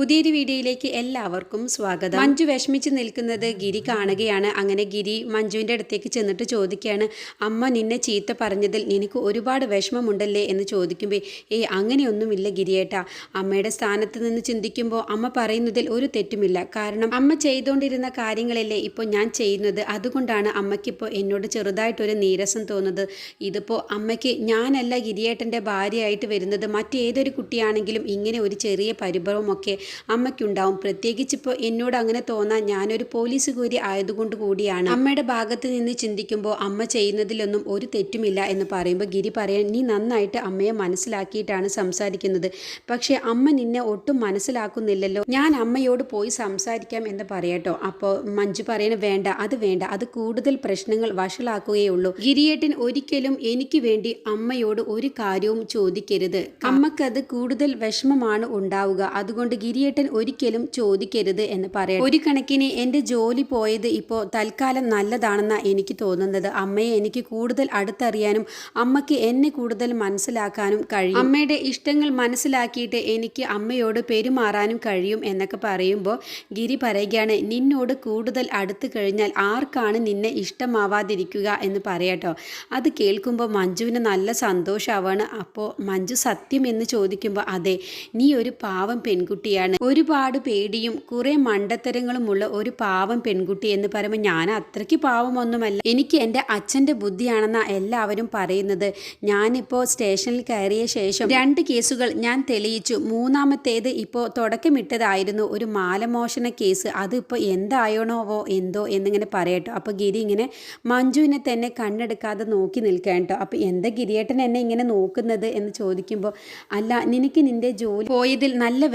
പുതിയൊരു വീഡിയോയിലേക്ക് എല്ലാവർക്കും സ്വാഗതം. മഞ്ജു വിഷമിച്ച് നിൽക്കുന്നത് ഗിരി കാണുകയാണ്. അങ്ങനെ ഗിരി മഞ്ജുവിന്റെ അടുത്തേക്ക് ചെന്നിട്ട് ചോദിക്കുകയാണ് അമ്മ നിന്നെ ചീത്ത പറഞ്ഞതിൽ നിനക്ക് ഒരുപാട് വിഷമമുണ്ടല്ലേ? എന്ന് ചോദിക്കുമ്പോൾ ഏയ് അങ്ങനെയൊന്നുമില്ല ഗിരിയേട്ടാ. അമ്മയുടെ സ്ഥാനത്ത് നിന്ന് ചിന്തിക്കുമ്പോൾ അമ്മ പറയുന്നതിൽ ഒരു തെറ്റുമില്ല. കാരണം അമ്മ ചെയ്തുകൊണ്ടിരുന്ന കാര്യങ്ങളല്ലേ ഇപ്പോൾ ഞാൻ ചെയ്യുന്നത്? അതുകൊണ്ടാണ് അമ്മയ്ക്കിപ്പോൾ എന്നോട് ചെറുതായിട്ടൊരു നീരസം തോന്നുന്നത്. ഇതിപ്പോൾ അമ്മയ്ക്ക് ഞാനല്ല ഗിരിയേട്ടന്റെ ഭാര്യയായിട്ട് വരുന്നത്. മറ്റേതൊരു കുട്ടിയാണെങ്കിലും ഇങ്ങനെ ഒരു ചെറിയ പരിഭവമൊക്കെ അമ്മയ്ക്കുണ്ടാവും. പ്രത്യേകിച്ചിപ്പോൾ എന്നോട് അങ്ങനെ തോന്നാൻ ഞാനൊരു പോലീസ് കൂരി ആയതുകൊണ്ട് കൂടിയാണ്. അമ്മയുടെ ഭാഗത്ത് നിന്ന് ചിന്തിക്കുമ്പോൾ അമ്മ ചെയ്യുന്നതിലൊന്നും ഒരു തെറ്റുമില്ല എന്ന് പറയുമ്പോൾ ഗിരി പറയാൻ നീ നന്നായിട്ട് അമ്മയെ മനസ്സിലാക്കിയിട്ടാണ് സംസാരിക്കുന്നത്. പക്ഷേ അമ്മ നിന്നെ ഒട്ടും മനസ്സിലാക്കുന്നില്ലല്ലോ. ഞാൻ അമ്മയോട് പോയി സംസാരിക്കാം എന്ന് പറയട്ടോ അപ്പോൾ മഞ്ജു പറയണ വേണ്ട അത് വേണ്ട. അത് കൂടുതൽ പ്രശ്നങ്ങൾ വഷളാക്കുകയുള്ളൂ ഗിരിയേട്ടൻ ഒരിക്കലും എനിക്ക് വേണ്ടി അമ്മയോട് ഒരു കാര്യവും ചോദിക്കരുത്. അമ്മക്കത് കൂടുതൽ വിഷമമാണ് ഉണ്ടാവുക. അതുകൊണ്ട് ഗിരിയേട്ടൻ ഒരിക്കലും ചോദിക്കരുത് എന്ന് പറയാം ഒരു കണക്കിന് എന്റെ ജോലി പോയത് ഇപ്പോൾ തൽക്കാലം നല്ലതാണെന്നാണ് എനിക്ക് തോന്നുന്നത്. അമ്മയെ എനിക്ക് കൂടുതൽ അടുത്തറിയാനും അമ്മയ്ക്ക് എന്നെ കൂടുതൽ മനസ്സിലാക്കാനും കഴിയും. അമ്മയുടെ ഇഷ്ടങ്ങൾ മനസ്സിലാക്കിയിട്ട് എനിക്ക് അമ്മയോട് പെരുമാറാനും കഴിയും എന്നൊക്കെ പറയുമ്പോൾ ഗിരി പറയുകയാണ് നിന്നോട് കൂടുതൽ അടുത്ത് കഴിഞ്ഞാൽ ആർക്കാണ് നിന്നെ ഇഷ്ടമാവാതിരിക്കുക എന്ന് പറയാട്ടോ. അത് കേൾക്കുമ്പോൾ മഞ്ജുവിന് നല്ല സന്തോഷമാവാണ് അപ്പോൾ മഞ്ജു സത്യം എന്ന് ചോദിക്കുമ്പോൾ അതെ നീ ഒരു പാവം പെൺകുട്ടിയാണ് ഒരുപാട് പേടിയും കുറേ മണ്ടത്തരങ്ങളുമുള്ള ഒരു പാവം പെൺകുട്ടി എന്ന് പറയുമ്പോൾ ഞാൻ അത്രയ്ക്ക് പാവമൊന്നുമല്ല. എനിക്ക് എന്റെ അച്ഛന്റെ ബുദ്ധിയാണെന്നാണ് എല്ലാവരും പറയുന്നത്. ഞാനിപ്പോൾ സ്റ്റേഷനിൽ കയറിയ ശേഷം രണ്ട് കേസുകൾ ഞാൻ തെളിയിച്ചു. മൂന്നാമത്തേത് ഇപ്പോൾ തുടക്കമിട്ടതായിരുന്നു ഒരു മാലമോഷണ കേസ്. അതിപ്പോൾ എന്തായോണോവോ എന്തോ എന്നിങ്ങനെ പറയട്ടോ. അപ്പോൾ ഗിരി ഇങ്ങനെ മഞ്ജുവിനെ തന്നെ കണ്ണെടുക്കാതെ നോക്കി നിൽക്കാൻ കേട്ടോ. അപ്പോൾ എന്താ ഗിരിയേട്ടൻ എന്നെ ഇങ്ങനെ നോക്കുന്നത് എന്ന് ചോദിക്കുമ്പോൾ അല്ല നിനക്ക് നിന്റെ ജോലി പോയതിൽ നല്ല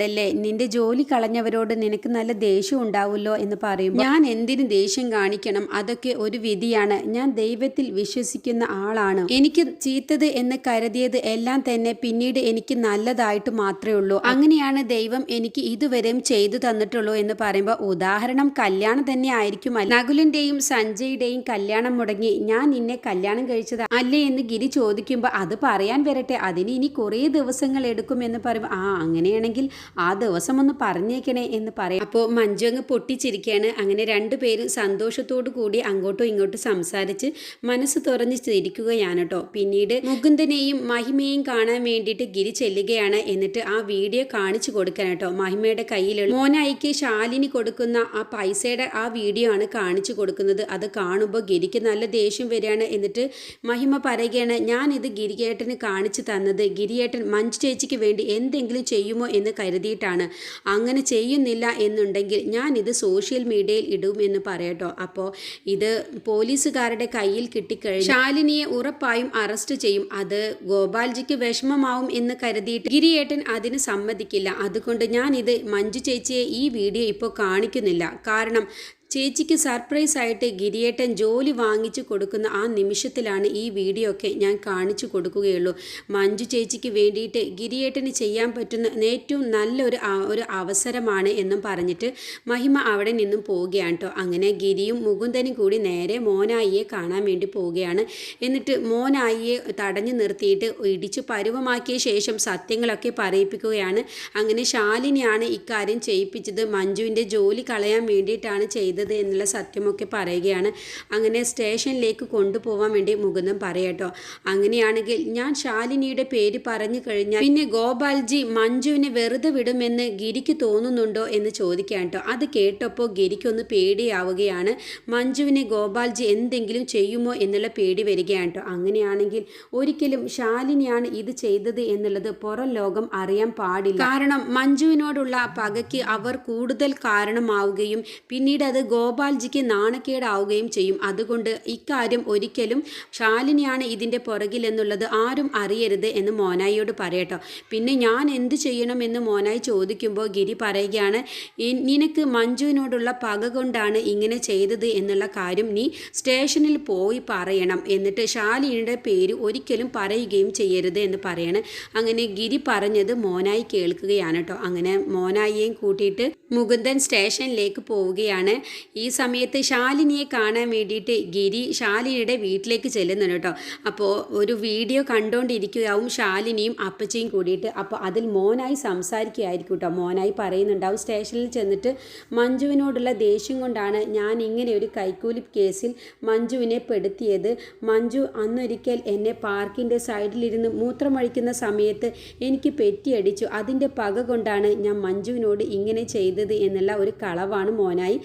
വിഷമമുണ്ടല്ലേ നിന്റെ ജോലി കളഞ്ഞവരോട് നിനക്ക് നല്ല ദേഷ്യം ഉണ്ടാവുമല്ലോ എന്ന് പറയും ഞാൻ എന്തിനു ദേഷ്യം കാണിക്കണം? അതൊക്കെ ഒരു വിധിയാണ്. ഞാൻ ദൈവത്തിൽ വിശ്വസിക്കുന്ന ആളാണ്. എനിക്ക് ചീത്തത് എന്ന് കരുതിയത് എല്ലാം തന്നെ പിന്നീട് എനിക്ക് നല്ലതായിട്ട് മാത്രമേ ഉള്ളൂ. അങ്ങനെയാണ് ദൈവം എനിക്ക് ഇതുവരെയും ചെയ്തു തന്നിട്ടുള്ളൂ എന്ന് പറയുമ്പോൾ ഉദാഹരണം കല്യാണം തന്നെ ആയിരിക്കും നകുലിന്റെയും സഞ്ജയുടെയും കല്യാണം മുടങ്ങി ഞാൻ നിന്നെ കല്യാണം കഴിച്ചത് അല്ലേ എന്ന് ഗിരി ചോദിക്കുമ്പോൾ അത് പറയാൻ വരട്ടെ. അതിന് ഇനി കുറേ ദിവസങ്ങൾ എടുക്കും എന്ന് പറയുമ്പോൾ ആ അങ്ങനെയാണെങ്കിൽ ആ ദിവസം ഒന്ന് പറഞ്ഞേക്കണേ എന്ന് പറയാം. അപ്പോൾ മഞ്ജു അങ്ങ് പൊട്ടിച്ചിരിക്കുകയാണ് അങ്ങനെ രണ്ടുപേരും സന്തോഷത്തോടു കൂടി അങ്ങോട്ടും ഇങ്ങോട്ടും സംസാരിച്ച് മനസ്സ് തുറന്ന് ചിരിക്കുകയാണ് കേട്ടോ പിന്നീട് മുകുന്ദനെയും മഹിമയും കാണാൻ വേണ്ടിയിട്ട് ഗിരി ചെല്ലുകയാണ്. എന്നിട്ട് ആ വീഡിയോ കാണിച്ചു കൊടുക്കാൻ കേട്ടോ മഹിമയുടെ കയ്യിലുള്ള മോനായിക്ക് ശാലിനി കൊടുക്കുന്ന ആ പൈസയുടെ ആ വീഡിയോ ആണ് കാണിച്ചു കൊടുക്കുന്നത്. അത് കാണുമ്പോൾ ഗിരിക്ക് നല്ല ദേഷ്യം വരികയാണ്. എന്നിട്ട് മഹിമ പറയുകയാണ് ഞാനിത് ഗിരിയേട്ടന് കാണിച്ചു തന്നത്. ഗിരിയേട്ടൻ മഞ്ജു ചേച്ചിക്ക് വേണ്ടി എന്തെങ്കിലും ചെയ്യുമോ എന്ന് കരുതിയിട്ടാണ് അങ്ങനെ ചെയ്യുന്നില്ല എന്നുണ്ടെങ്കിൽ ഞാൻ ഇത് സോഷ്യൽ മീഡിയയിൽ ഇടുമെന്ന് പറയട്ടോ അപ്പോൾ ഇത് പോലീസുകാരുടെ കയ്യിൽ കിട്ടിക്കഴിഞ്ഞു ശാലിനിയെ ഉറപ്പായും അറസ്റ്റ് ചെയ്യും. അത് ഗോപാൽജിക്ക് വിഷമമാവും എന്ന് കരുതിയിട്ട് ഗിരിയേട്ടൻ അതിന് സമ്മതിക്കില്ല. അതുകൊണ്ട് ഞാൻ ഇത് മഞ്ജു ചേച്ചിയെ ഈ വീഡിയോ ഇപ്പോൾ കാണിക്കുന്നില്ല. കാരണം ചേച്ചിക്ക് സർപ്രൈസ് ആയിട്ട് ഗിരിയേട്ടൻ ജോലി വാങ്ങിച്ചു കൊടുക്കുന്ന ആ നിമിഷത്തിലാണ് ഈ വീഡിയോ ഒക്കെ ഞാൻ കാണിച്ചു കൊടുക്കുകയുള്ളൂ. മഞ്ജു ചേച്ചിക്ക് വേണ്ടിയിട്ട് ഗിരിയേട്ടന് ചെയ്യാൻ പറ്റുന്ന ഏറ്റവും നല്ലൊരു ഒരു അവസരമാണ് എന്നും പറഞ്ഞിട്ട് മഹിമ അവിടെ നിന്നും പോവുകയാണ് കേട്ടോ. അങ്ങനെ ഗിരിയും മുകുന്ദനും കൂടി നേരെ മോനായിയെ കാണാൻ വേണ്ടി പോവുകയാണ്. എന്നിട്ട് മോനായിയെ തടഞ്ഞു നിർത്തിയിട്ട് ഇടിച്ച് പരുവമാക്കിയ ശേഷം സത്യങ്ങളൊക്കെ പറയിപ്പിക്കുകയാണ്. അങ്ങനെ ശാലിനിയാണ് ഇക്കാര്യം ചെയ്യിപ്പിച്ചത്. മഞ്ജുവിന്റെ ജോലി കളയാൻ വേണ്ടിയിട്ടാണ് ചെയ്തത്. ചെയ്തത് എന്നുള്ള സത്യമൊക്കെ പറയുകയാണ്. അങ്ങനെ സ്റ്റേഷനിലേക്ക് കൊണ്ടുപോകാൻ വേണ്ടി മുകുന്ദം പറയട്ടോ അങ്ങനെയാണെങ്കിൽ ഞാൻ ശാലിനിയുടെ പേര് പറഞ്ഞു കഴിഞ്ഞാൽ പിന്നെ ഗോപാൽജി മഞ്ജുവിനെ വെറുതെ വിടുമെന്ന് ഗിരിക്ക് തോന്നുന്നുണ്ടോ എന്ന് ചോദിക്കാൻ അത് കേട്ടപ്പോൾ ഗിരിക്കൊന്ന് പേടിയാവുകയാണ്. മഞ്ജുവിനെ ഗോപാൽജി എന്തെങ്കിലും ചെയ്യുമോ എന്നുള്ള പേടി വരികയാണ് കേട്ടോ അങ്ങനെയാണെങ്കിൽ ഒരിക്കലും ശാലിനിയാണ് ഇത് ചെയ്തത് എന്നുള്ളത് പുറം ലോകം അറിയാൻ പാടില്ല. കാരണം മഞ്ജുവിനോടുള്ള പകയ്ക്ക് അവർ കൂടുതൽ കാരണമാവുകയും പിന്നീട് അത് ഗോപാൽജിക്ക് നാണക്കേടാവുകയും ചെയ്യും. അതുകൊണ്ട് ഇക്കാര്യം ഒരിക്കലും ശാലിനിയാണ് ഇതിന്റെ പുറകിലെന്നുള്ളത് ആരും അറിയരുത് എന്ന് മോനായിയോട് പറയട്ടോ. പിന്നെ ഞാൻ എന്ത് ചെയ്യണമെന്ന് മോനായി ചോദിക്കുമ്പോൾ ഗിരി പറയുകയാണ് നിനക്ക് മഞ്ജുവിനോടുള്ള പക കൊണ്ടാണ് ഇങ്ങനെ ചെയ്തത് എന്നുള്ള കാര്യം നീ സ്റ്റേഷനിൽ പോയി പറയണം. എന്നിട്ട് ശാലിനിയുടെ പേര് ഒരിക്കലും പറയുകയും ചെയ്യരുത് എന്ന് പറയണം. അങ്ങനെ ഗിരി പറഞ്ഞത് മോനായി കേൾക്കുകയാണ് കേട്ടോ. അങ്ങനെ മോനായിയെയും കൂട്ടിയിട്ട് മുകുന്ദൻ സ്റ്റേഷനിലേക്ക് പോവുകയാണ്. ഈ സമയത്ത് ശാലിനിയെ കാണാൻ വേണ്ടിയിട്ട് ഗിരി ശാലിനിയുടെ വീട്ടിലേക്ക് ചെല്ലുന്നുണ്ട് കേട്ടോ. അപ്പോൾ ഒരു വീഡിയോ കണ്ടുകൊണ്ടിരിക്കുകയാവും ശാലിനിയും അപ്പച്ചയും കൂടിയിട്ട്. അപ്പോൾ അതിൽ മോനായി സംസാരിക്കുകയായിരിക്കും കേട്ടോ. മോനായി പറയുന്നുണ്ടാവും സ്റ്റേഷനിൽ ചെന്നിട്ട് മഞ്ജുവിനോടുള്ള ദേഷ്യം കൊണ്ടാണ് ഞാൻ ഇങ്ങനെ ഒരു കൈക്കൂലി കേസിൽ മഞ്ജുവിനെ പെടുത്തിയത്. മഞ്ജു അന്നൊരിക്കൽ എന്നെ പാർക്കിന്റെ സൈഡിലിരുന്ന് മൂത്രമൊഴിക്കുന്ന സമയത്ത് എനിക്ക് പെറ്റിയടിച്ചു അതിന്റെ പക കൊണ്ടാണ് ഞാൻ മഞ്ജുവിനോട് ഇങ്ങനെ ചെയ്തത് എന്നുള്ള ഒരു കളവാണ് മോനായി.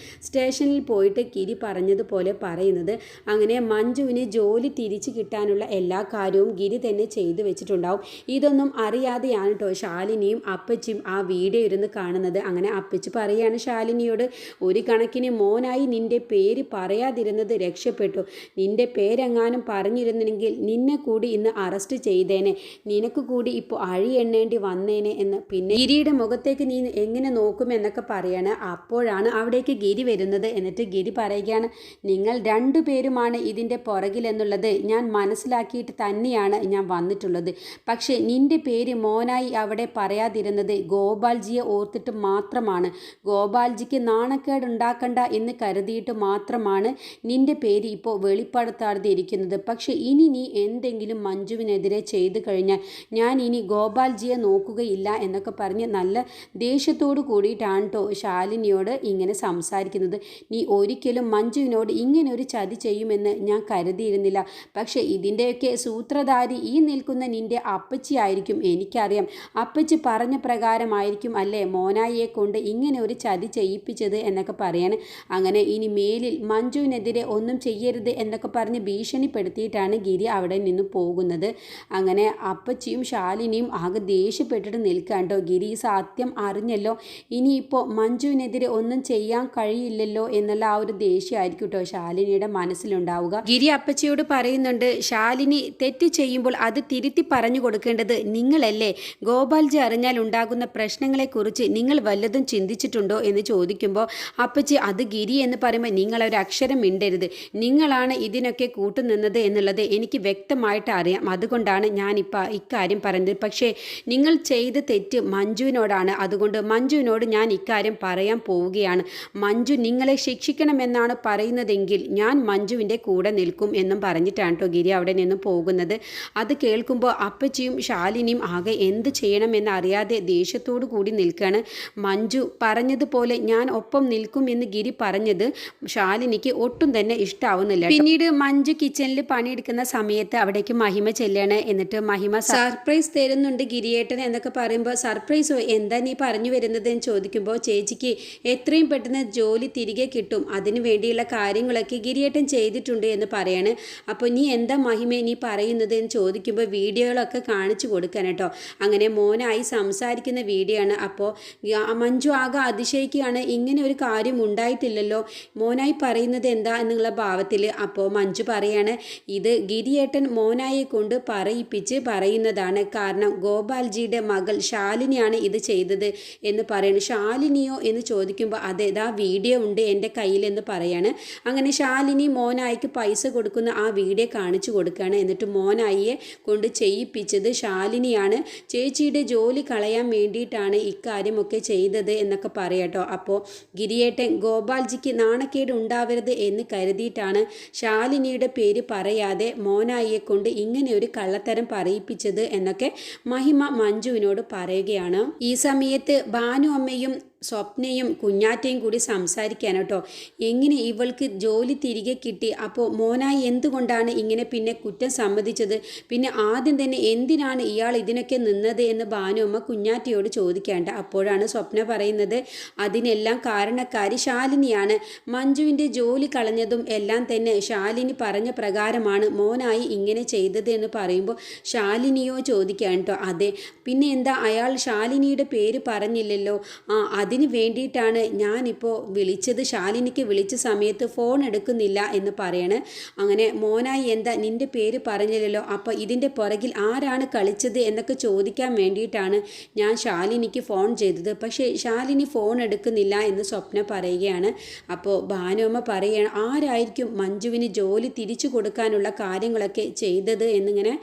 സ്റ്റേഷനിൽ പോയിട്ട് കിരി പറഞ്ഞതുപോലെ പറയുന്നത്. അങ്ങനെ മഞ്ജുവിന് ജോലി തിരിച്ചു കിട്ടാനുള്ള എല്ലാ കാര്യവും ഗിരി തന്നെ ചെയ്തു വെച്ചിട്ടുണ്ടാവും. ഇതൊന്നും അറിയാതെയാണ് കേട്ടോ ശാലിനിയും അപ്പച്ചിയും ആ വീഡിയോ ഇരുന്ന് കാണുന്നത്. അങ്ങനെ അപ്പച്ചി പറയാണ് ശാലിനിയോട് ഒരു കണക്കിന് മോനായി നിന്റെ പേര് പറയാതിരുന്നത് രക്ഷപ്പെട്ടു. നിന്റെ പേരെങ്ങാനും പറഞ്ഞിരുന്നെങ്കിൽ നിന്നെ കൂടി ഇന്ന് അറസ്റ്റ് ചെയ്തേനെ. നിനക്ക് കൂടി ഇപ്പോൾ അഴി എണ്ണേണ്ടി വന്നേനെ എന്ന്. പിന്നെ ഗിരിയുടെ മുഖത്തേക്ക് നീ എങ്ങനെ നോക്കുമെന്നൊക്കെ പറയാണ്. അപ്പോഴാണ് അവിടേക്ക് ഗിരി വരുന്നത്. എന്നിട്ട് ഗിരി പറയുകയാണ് നിങ്ങൾ രണ്ടു രണ്ടുപേരുമാണ് ഇതിന്റെ പുറകിലെന്നുള്ളത് ഞാൻ മനസ്സിലാക്കിയിട്ട് തന്നെയാണ് ഞാൻ വന്നിട്ടുള്ളത്. പക്ഷേ നിന്റെ പേര് മോനായി അവിടെ പറയാതിരുന്നത് ഗോപാൽജിയെ ഓർത്തിട്ട് മാത്രമാണ്. ഗോപാൽജിക്ക് നാണക്കേട് ഉണ്ടാക്കണ്ട എന്ന് കരുതിയിട്ട് മാത്രമാണ് നിന്റെ പേര് ഇപ്പോൾ വെളിപ്പെടുത്താതെ ഇരിക്കുന്നത്. പക്ഷേ ഇനി നീ എന്തെങ്കിലും മഞ്ജുവിനെതിരെ ചെയ്തു കഴിഞ്ഞാൽ ഞാൻ ഇനി ഗോപാൽജിയെ നോക്കുകയില്ല എന്നൊക്കെ പറഞ്ഞ് നല്ല ദേഷ്യത്തോടു കൂടിയിട്ടാണ് കേട്ടോ ശാലിനിയോട് ഇങ്ങനെ സംസാരിക്കുന്നത്. നീ ഒരിക്കലും മഞ്ജുവിനോട് ഇങ്ങനെ ഒരു ചതി ചെയ്യുമെന്ന് ഞാൻ കരുതിയിരുന്നില്ല. പക്ഷേ ഇതിന്റെയൊക്കെ സൂത്രധാരി ഈ നിൽക്കുന്ന നിന്റെ അപ്പച്ചിയായിരിക്കും എനിക്കറിയാം. അപ്പച്ചി പറഞ്ഞ പ്രകാരമായിരിക്കും അല്ലേ മോനായിയെ കൊണ്ട് ഇങ്ങനെ ഒരു ചതി ചെയ്യിപ്പിച്ചത് എന്നൊക്കെ പറയാണ്. അങ്ങനെ ഇനി മേലിൽ മഞ്ജുവിനെതിരെ ഒന്നും ചെയ്യരുത് എന്നൊക്കെ പറഞ്ഞ് ഭീഷണിപ്പെടുത്തിയിട്ടാണ് ഗിരി അവിടെ നിന്ന് പോകുന്നത്. അങ്ങനെ അപ്പച്ചിയും ശാലിനിയും ആകെ ദേഷ്യപ്പെട്ടിട്ട് നിൽക്കാണ്ടോ ഗിരി സത്യം അറിഞ്ഞല്ലോ. ഇനിയിപ്പോൾ മഞ്ജുവിനെതിരെ ഒന്നും ചെയ്യാൻ കഴിയില്ലല്ലോ എന്നുള്ള ആ ഒരു ദേഷ്യമായിരിക്കും കേട്ടോ ശാലിനിയുടെ മനസ്സിലുണ്ടാവുക. ഗിരി അപ്പച്ചയോട് പറയുന്നുണ്ട് ശാലിനി തെറ്റ് ചെയ്യുമ്പോൾ അത് തിരുത്തി പറഞ്ഞു കൊടുക്കേണ്ടത് നിങ്ങളല്ലേ. ഗോപാൽജി അറിഞ്ഞാൽ ഉണ്ടാകുന്ന പ്രശ്നങ്ങളെക്കുറിച്ച് നിങ്ങൾ വല്ലതും ചിന്തിച്ചിട്ടുണ്ടോ? എന്ന് ചോദിക്കുമ്പോൾ അപ്പച്ചി അത് ഗിരി എന്ന് പറയുമ്പോൾ നിങ്ങൾ ഒരു അക്ഷരം മിണ്ടരുത്. നിങ്ങളാണ് ഇതിനൊക്കെ കൂട്ടുനിന്നത് എന്നുള്ളത് എനിക്ക് വ്യക്തമായിട്ട് അറിയാം. അതുകൊണ്ടാണ് ഞാനിപ്പോൾ ഇക്കാര്യം പറയുന്നത് പക്ഷേ നിങ്ങൾ ചെയ്ത തെറ്റ് മഞ്ജുവിനോടാണ്. അതുകൊണ്ട് മഞ്ജുവിനോട് ഞാൻ ഇക്കാര്യം പറയാൻ പോവുകയാണ്. മഞ്ജു നിങ്ങളെ ശിക്ഷിക്കണമെന്നാണ് പറയുന്നതെങ്കിൽ ഞാൻ മഞ്ജുവിന്റെ കൂടെ നിൽക്കും എന്നും പറഞ്ഞിട്ടാണ് കേട്ടോ ഗിരി അവിടെ നിന്ന് പോകുന്നത്. അത് കേൾക്കുമ്പോൾ അപ്പച്ചിയും ശാലിനിയും ആകെ എന്ത് ചെയ്യണമെന്ന് അറിയാതെ ദേഷ്യത്തോടു കൂടി നിൽക്കുകയാണ്. മഞ്ജു പറഞ്ഞതുപോലെ ഞാൻ ഒപ്പം നിൽക്കും എന്ന് ഗിരി പറഞ്ഞത് ശാലിനിക്ക് ഒട്ടും തന്നെ ഇഷ്ടാവുന്നില്ല പിന്നീട് മഞ്ജു കിച്ചണിൽ പണിയെടുക്കുന്ന സമയത്ത് അവിടേക്ക് മഹിമ ചെല്ലാണ്. എന്നിട്ട് മഹിമ സർപ്രൈസ് തരുന്നുണ്ട് ഗിരിയേട്ടൻ എന്നൊക്കെ പറയുമ്പോൾ സർപ്രൈസോ? എന്താ നീ പറഞ്ഞു വരുന്നത് എന്ന് ചോദിക്കുമ്പോൾ ചേച്ചിക്ക് എത്രയും പെട്ടെന്ന് ജോലി തിരികെ കിട്ടും. അതിനു വേണ്ടിയുള്ള കാര്യങ്ങളൊക്കെ ഗിരിയേട്ടൻ ചെയ്തിട്ടുണ്ട് എന്ന് പറയാണ്. അപ്പോൾ നീ എന്താ മഹിമ നീ പറയുന്നത് എന്ന് ചോദിക്കുമ്പോൾ വീഡിയോകളൊക്കെ കാണിച്ചു കൊടുക്കാൻ കേട്ടോ. അങ്ങനെ മോനായി സംസാരിക്കുന്ന വീഡിയോ ആണ്. അപ്പോൾ മഞ്ജു ആകെ അതിശയിക്കുകയാണ്. ഇങ്ങനെ ഒരു കാര്യം ഉണ്ടായിട്ടില്ലല്ലോ. മോനായി പറയുന്നത് എന്താ എന്നുള്ള ഭാവത്തിൽ അപ്പോൾ മഞ്ജു പറയാണ് ഇത് ഗിരിയേട്ടൻ മോനായെ കൊണ്ട് പറയിപ്പിച്ച് പറയുന്നതാണ്. കാരണം ഗോപാൽജിയുടെ മകൾ ശാലിനിയാണ് ഇത് ചെയ്തത് എന്ന് പറയുന്നു ശാലിനിയോ? എന്ന് ചോദിക്കുമ്പോൾ അതേതാ വീഡിയോ എന്റെ കയ്യിലെന്ന് പറയാണ്. അങ്ങനെ ശാലിനി മോനായിക്ക് പൈസ കൊടുക്കുന്ന ആ വീഡിയോ കാണിച്ചു കൊടുക്കുകയാണ്. എന്നിട്ട് മോനായിയെ കൊണ്ട് ചെയ്യിപ്പിച്ചത് ശാലിനിയാണ്. ചേച്ചിയുടെ ജോലി കളയാൻ വേണ്ടിയിട്ടാണ് ഇക്കാര്യമൊക്കെ ചെയ്തത് എന്നൊക്കെ പറയാട്ടോ അപ്പോൾ ഗിരിയേട്ടൻ ഗോപാൽജിക്ക് നാണക്കേട് ഉണ്ടാവരുത് എന്ന് കരുതിയിട്ടാണ് ശാലിനിയുടെ പേര് പറയാതെ മോനായിയെ കൊണ്ട് ഇങ്ങനെ ഒരു കള്ളത്തരം പറയിപ്പിച്ചത് എന്നൊക്കെ മഹിമ മഞ്ജുവിനോട് പറയുകയാണ്. ഈ സമയത്ത് ഭാനു അമ്മയും സ്വപ്നയും കുഞ്ഞാറ്റയും കൂടി സംസാരിക്കാൻ കേട്ടോ. എങ്ങനെ ഇവൾക്ക് ജോലി തിരികെ കിട്ടി? അപ്പോൾ മോനായി എന്തുകൊണ്ടാണ് ഇങ്ങനെ പിന്നെ കുറ്റം സമ്മതിച്ചത്? പിന്നെ ആദ്യം തന്നെ എന്തിനാണ് ഇയാൾ ഇതിനൊക്കെ നിന്നത് എന്ന് ഭാനുമ്മ കുഞ്ഞാറ്റയോട് ചോദിക്കേണ്ട അപ്പോഴാണ് സ്വപ്ന പറയുന്നത് അതിനെല്ലാം കാരണക്കാരി ശാലിനിയാണ്. മഞ്ജുവിന്റെ ജോലി കളഞ്ഞതും എല്ലാം തന്നെ ശാലിനി പറഞ്ഞ പ്രകാരമാണ് മോനായി ഇങ്ങനെ ചെയ്തത് എന്ന് പറയുമ്പോൾ ശാലിനിയോ ചോദിക്കാൻ കേട്ടോ. അതെ പിന്നെ എന്താ? അയാൾ ശാലിനിയുടെ പേര് പറഞ്ഞില്ലല്ലോ. ആ അതിന് വേണ്ടിയിട്ടാണ് ഞാനിപ്പോൾ വിളിച്ചത്. ശാലിനിക്ക് വിളിച്ച സമയത്ത് ഫോൺ എടുക്കുന്നില്ല എന്ന് പറയണ്. അങ്ങനെ മോനായി എന്താ നിന്റെ പേര് പറഞ്ഞില്ലല്ലോ അപ്പോൾ ഇതിന്റെ പുറകിൽ ആരാണ് കളിച്ചത് എന്നൊക്കെ ചോദിക്കാൻ വേണ്ടിയിട്ടാണ് ഞാൻ ശാലിനിക്ക് ഫോൺ ചെയ്തത്. പക്ഷേ ശാലിനി ഫോൺ എടുക്കുന്നില്ല എന്ന് സ്വപ്ന പറയുകയാണ്. അപ്പോൾ ഭാനുമ്മ പറയുകയാണ് ആരായിരിക്കും മഞ്ജുവിന് ജോലി തിരിച്ചു കൊടുക്കാനുള്ള കാര്യങ്ങളൊക്കെ ചെയ്തത്? എന്നിങ്ങനെ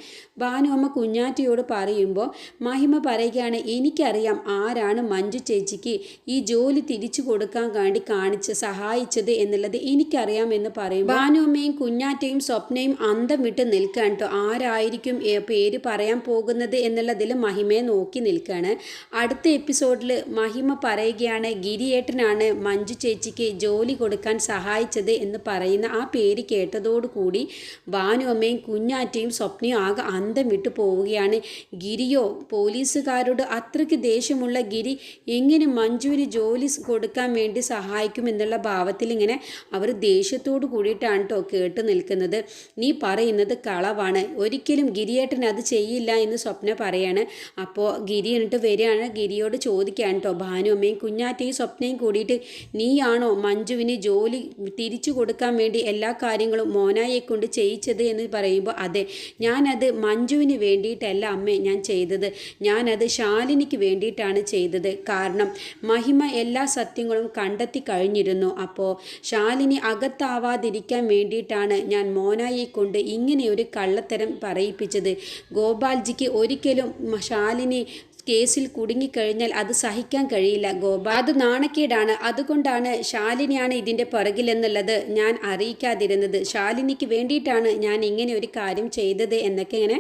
ഭാനുമ്മ കുഞ്ഞാറ്റിയോട് പറയുമ്പോൾ മഹിമ പറയുകയാണ് എനിക്കറിയാം ആരാണ് മഞ്ജു ചേച്ചിക്ക് ഈ ജോലി തിരിച്ചു കൊടുക്കാൻ വേണ്ടി കാണിച്ച് സഹായിച്ചത് എന്നുള്ളത് എനിക്കറിയാമെന്ന് പറയും ഭാനുമ്മയും കുഞ്ഞാറ്റയും സ്വപ്നയും അന്തം വിട്ട് നിൽക്കാൻ ആരായിരിക്കും പേര് പറയാൻ പോകുന്നത് എന്നുള്ളതിൽ മഹിമയെ നോക്കി നിൽക്കുകയാണ്. അടുത്ത എപ്പിസോഡിൽ മഹിമ പറയുകയാണ് ഗിരിയേട്ടനാണ് മഞ്ജു ചേച്ചിക്ക് ജോലി കൊടുക്കാൻ സഹായിച്ചത് എന്ന് പറയുന്ന ആ പേര് കേട്ടതോടുകൂടി ഭാനു അമ്മയും കുഞ്ഞാറ്റയും സ്വപ്നയും ആകെ അന്തം വിട്ടു പോവുകയാണ്. ഗിരിയോ പോലീസുകാരോട് അത്രയ്ക്ക് ദേഷ്യമുള്ള ഗിരി എങ്ങനെ മഞ്ജുവിന് ജോലി കൊടുക്കാൻ വേണ്ടി സഹായിക്കും എന്നുള്ള ഭാവത്തിൽ ഇങ്ങനെ അവർ ദേഷ്യത്തോട് കൂടിയിട്ടാണ് കേട്ടോ കേട്ട് നിൽക്കുന്നത്. നീ പറയുന്നത് കളവാണ്. ഒരിക്കലും ഗിരിയേട്ടൻ അത് ചെയ്യില്ല എന്ന് സ്വപ്ന പറയാണ്. അപ്പോൾ ഗിരി എന്നിട്ട് വരികയാണ്. ഗിരിയോട് ചോദിക്കുകയാണ് കേട്ടോ ഭാനുമ്മയും കുഞ്ഞാറ്റയും സ്വപ്നയും കൂടിയിട്ട് നീയാണോ മഞ്ജുവിന് ജോലി തിരിച്ചു കൊടുക്കാൻ വേണ്ടി എല്ലാ കാര്യങ്ങളും മോനായെ കൊണ്ട് ചെയ്യിച്ചത്? എന്ന് പറയുമ്പോൾ അതെ ഞാനത് മഞ്ജുവിന് വേണ്ടിയിട്ടല്ല അമ്മേ ഞാൻ ചെയ്തത്. ഞാനത് ശാലിനിക്ക് വേണ്ടിയിട്ടാണ് ചെയ്തത്. കാരണം മഹിമ എല്ലാ സത്യങ്ങളും കണ്ടെത്തി കഴിഞ്ഞിരുന്നു. അപ്പോൾ ശാലിനി അകത്താവാതിരിക്കാൻ വേണ്ടിയിട്ടാണ് ഞാൻ മോനായെ കൊണ്ട് ഇങ്ങനെ ഒരു കള്ളത്തരം പറയിപ്പിച്ചത്. ഗോപാൽജിക്ക് ഒരിക്കലും ശാലിനി കേസിൽ കുടുങ്ങിക്കഴിഞ്ഞാൽ അത് സഹിക്കാൻ കഴിയില്ല. ഗോപാൽ അത് നാണക്കേടാണ്. അതുകൊണ്ടാണ് ശാലിനിയാണ് ഇതിന്റെ പുറകിലെന്നുള്ളത് ഞാൻ അറിയിക്കാതിരുന്നത്. ശാലിനിക്ക് വേണ്ടിയിട്ടാണ് ഞാൻ ഇങ്ങനെ ഒരു കാര്യം ചെയ്തത് എന്നൊക്കെ ഇങ്ങനെ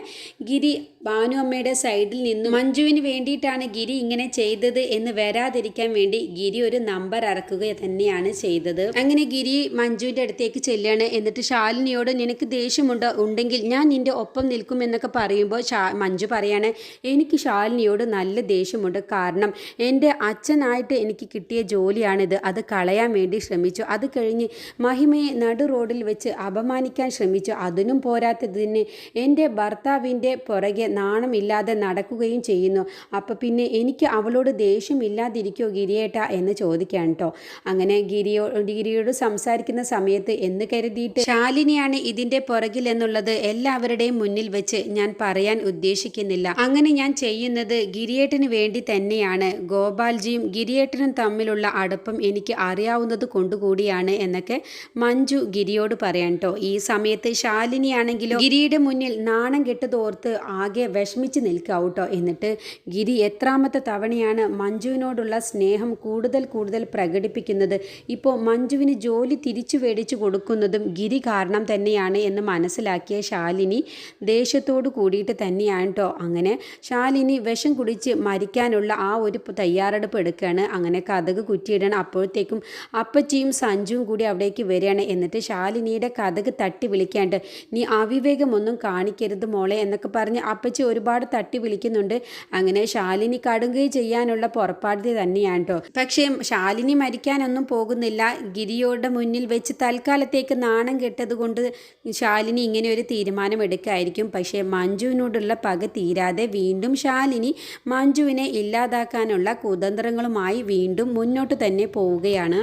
ഗിരി ഭാനു അമ്മയുടെ സൈഡിൽ നിന്നും മഞ്ജുവിന് വേണ്ടിയിട്ടാണ് ഗിരി ഇങ്ങനെ ചെയ്തത് എന്ന് വരാതിരിക്കാൻ വേണ്ടി ഗിരി ഒരു നമ്പർ അറക്കുക തന്നെയാണ് ചെയ്തത്. അങ്ങനെ ഗിരി മഞ്ജുവിന്റെ അടുത്തേക്ക് ചെല്ലുകയാണ്. എന്നിട്ട് ശാലിനിയോട് നിനക്ക് ദേഷ്യമുണ്ടോ? ഉണ്ടെങ്കിൽ ഞാൻ നിന്റെ ഒപ്പം നിൽക്കും എന്നൊക്കെ പറയുമ്പോൾ മഞ്ജു പറയാണ് എനിക്ക് ശാലിനിയോട് നല്ല ദേഷ്യമുണ്ട്. കാരണം എന്റെ അച്ഛനായിട്ട് എനിക്ക് കിട്ടിയ ജോലിയാണിത്. അത് കളയാൻ വേണ്ടി ശ്രമിച്ചു. അത് കഴിഞ്ഞ് മഹിമയെ നടു റോഡിൽ വെച്ച് അപമാനിക്കാൻ ശ്രമിച്ചു. അതിനും പോരാത്തതിന് എന്റെ ഭർത്താവിന്റെ പുറകെ നാണമില്ലാതെ നടക്കുകയും ചെയ്യുന്നു. അപ്പോൾ പിന്നെ എനിക്ക് അവളോട് ദേഷ്യമില്ലാതിരിക്കോ ഗിരിയേട്ട എന്ന് ചോദിക്കാൻ കേട്ടോ. അങ്ങനെ ഗിരിയോ ഗിരിയോട് സംസാരിക്കുന്ന സമയത്ത് എന്ന് കരുതിയിട്ട് ശാലിനിയാണ് ഇതിന്റെ പുറകിൽ എന്നുള്ളത് എല്ലാവരുടെയും മുന്നിൽ വെച്ച് ഞാൻ പറയാൻ ഉദ്ദേശിക്കുന്നില്ല. അങ്ങനെ ഞാൻ ചെയ്യുന്നത് ഗിരിയേട്ടന് വേണ്ടി തന്നെയാണ്. ഗോപാൽജിയും ഗിരിയേട്ടനും തമ്മിലുള്ള അടുപ്പം എനിക്ക് അറിയാവുന്നത് കൊണ്ടുകൂടിയാണ് എന്നൊക്കെ മഞ്ജു ഗിരിയോട് പറയാൻ കേട്ടോ. ഈ സമയത്ത് ശാലിനിയാണെങ്കിലോ ഗിരിയുടെ മുന്നിൽ നാണം കെട്ടതോർത്ത് ആകെ വിഷമിച്ച് നിൽക്കാവും കേട്ടോ. എന്നിട്ട് ഗിരി എത്രാമത്തെ തവണയാണ് മഞ്ജുവിനോടുള്ള സ്നേഹം കൂടുതൽ കൂടുതൽ പ്രകടിപ്പിക്കുന്നത്. ഇപ്പോൾ മഞ്ജുവിന് ജോലി തിരിച്ചു മേടിച്ചു കൊടുക്കുന്നതും ഗിരി കാരണം തന്നെയാണ് എന്ന് മനസ്സിലാക്കിയ ശാലിനി ദേഷ്യത്തോട് കൂടിയിട്ട് തന്നെയാണ് കേട്ടോ. അങ്ങനെ ശാലിനി വിഷം കുടിച്ച് മരിക്കാനുള്ള ആ ഒരു തയ്യാറെടുപ്പ് എടുക്കുകയാണ്. അങ്ങനെ കഥക് കുറ്റിയിടണം അപ്പോഴത്തേക്കും അപ്പച്ചിയും സഞ്ജുവും കൂടി അവിടേക്ക് വരികയാണ്. എന്നിട്ട് ശാലിനിയുടെ കഥക് തട്ടി വിളിക്കാണ്ട് നീ അവിവേകമൊന്നും കാണിക്കരുത് മോളെ എന്നൊക്കെ പറഞ്ഞ് അപ്പച്ചി ഒരുപാട് തട്ടി വിളിക്കുന്നുണ്ട്. അങ്ങനെ ശാലിനി കടുകൈ ചെയ്യാനുള്ള പുറപ്പാട് തന്നെയാണ് കേട്ടോ പക്ഷേ ശാലിനി മരിക്കാനൊന്നും പോകുന്നില്ല. ഗിരിയോടെ മുന്നിൽ വെച്ച് തൽക്കാലത്തേക്ക് നാണം കെട്ടത് കൊണ്ട് ശാലിനി ഇങ്ങനെ ഒരു തീരുമാനം എടുക്കായിരിക്കും പക്ഷേ മഞ്ജുവിനോടുള്ള പക തീരാതെ വീണ്ടും ശാലിനി മഞ്ജുവിനെ ഇല്ലാതാക്കാനുള്ള കുതന്ത്രങ്ങളുമായി വീണ്ടും മുന്നോട്ട് തന്നെ പോവുകയാണ്.